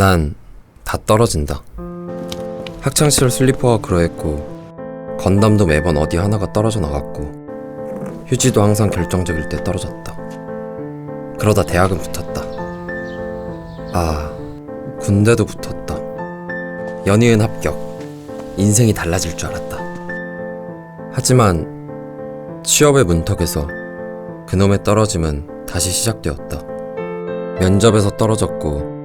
난 다 떨어진다. 학창시절 슬리퍼가 그러했고 건담도 매번 어디 하나가 떨어져 나갔고 휴지도 항상 결정적일 때 떨어졌다. 그러다 대학은 붙었다. 아, 군대도 붙었다. 연이은 합격. 인생이 달라질 줄 알았다. 하지만 취업의 문턱에서 그놈의 떨어짐은 다시 시작되었다. 면접에서 떨어졌고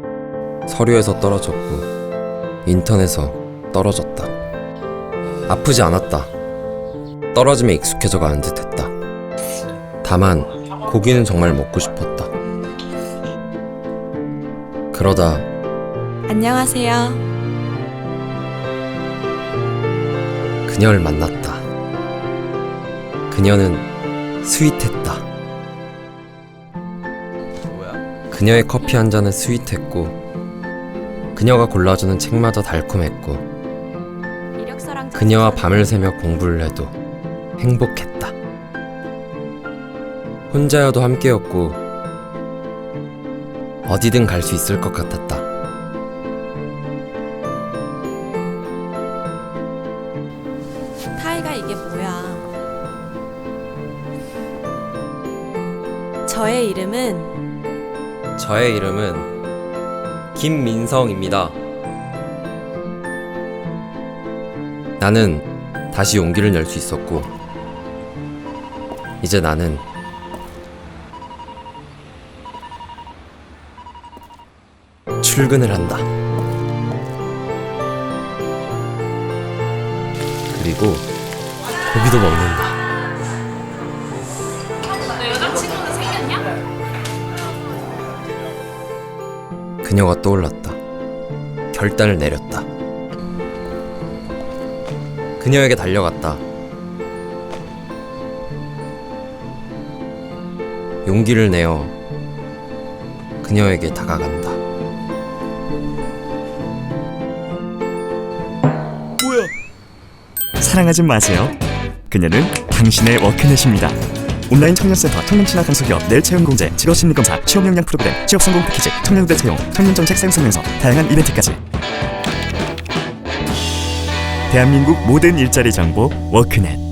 서류에서 떨어졌고 인턴에서 떨어졌다. 아프지 않았다. 떨어짐에 익숙해져 가는 듯했다. 다만 고기는 정말 먹고 싶었다. 그러다 안녕하세요. 그녀를 만났다. 그녀는 스윗했다. 그녀의 커피 한 잔은 스윗했고, 그녀가 골라주는 책마다 달콤했고, 그녀와 밤을 새며 공부를 해도 행복했다. 혼자여도 함께였고, 어디든 갈 수 있을 것 같았다. 타이가 이게 뭐야? 저의 이름은 저의 이름은 김민성입니다. 나는 다시 용기를 낼 수 있었고, 이제 나는 출근을 한다. 그리고 고기도 먹는다. 그녀가 떠올랐다. 결단을 내렸다. 그녀에게 달려갔다. 용기를 내어 그녀에게 다가간다. 사랑하지 마세요. 그녀는 당신의 워크넷입니다. 온라인 청년센터 청년친화 강소기업 내일 채용 공제 직업심리검사 취업역량 프로그램 취업성공 패키지 청년대 채용 청년정책 생성면서 다양한 이벤트까지. 대한민국 모든 일자리 정보 워크넷